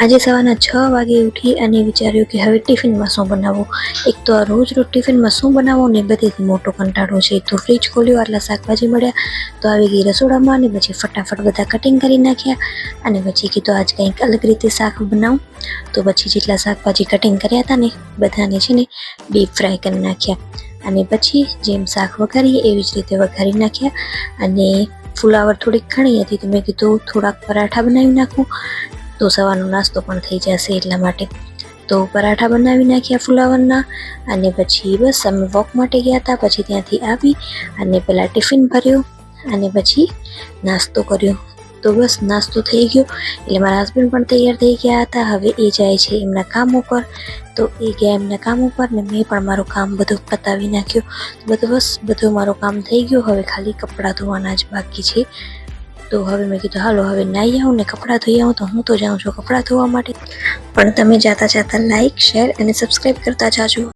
આજે સવારના છ વાગે ઉઠી અને વિચાર્યું કે હવે ટિફિનમાં શું બનાવવું એક તો આ રોજ રોજ ટિફિનમાં શું બનાવવું ને બધેથી મોટો કંટાળો છે. તો ફ્રીજ ખોલ્યું, આટલા શાકભાજી મળ્યા. તો આવી ગઈ રસોડામાં અને પછી ફટાફટ બધા કટિંગ કરી નાખ્યા. અને પછી કીધું, આજ કંઈક અલગ રીતે શાક બનાવું. તો પછી જેટલા શાકભાજી કટિંગ કર્યા હતા ને, બધાને છે ને ડીપ ફ્રાય કરી નાખ્યા. અને પછી જેમ શાક વઘારીએ, એવી જ રીતે વઘારી નાખ્યા. અને ફુલાવર થોડીક ઘણી હતી તો મેં કીધું, થોડાક પરાઠા બનાવી નાખું. તો સવારનો નાસ્તો પણ થઈ જશે એટલા માટે. તો પરાઠા બનાવી નાખ્યા ફુલાવરના અને પછી બસ અમે વોક માટે ગયા હતા, પછી ત્યાંથી આવી અને પહેલાં ટિફિન ભર્યું અને પછી નાસ્તો કર્યો. તો બસ નાસ્તો થઈ ગયો, એટલે મારા હસબન્ડ પણ તૈયાર થઈ ગયા હતા. હવે એ જાય છે એમના કામ ઉપર. તો એ ગયા એમના કામ ઉપર ને મેં પણ મારું કામ બધું પતાવી નાખ્યું. બધું બસ બધું મારું કામ થઈ ગયું. હવે ખાલી કપડાં ધોવાના જ બાકી છે. તો હવે મેં કીધું, હાલો, હવે નાહી આવું ને કપડાં ધોઈ આવું તો હું તો જાઉં છું કપડાં ધોવા માટે. પણ તમે જાતા જાતા લાઈક શેર અને સબસ્ક્રાઈબ કરતા જાજો.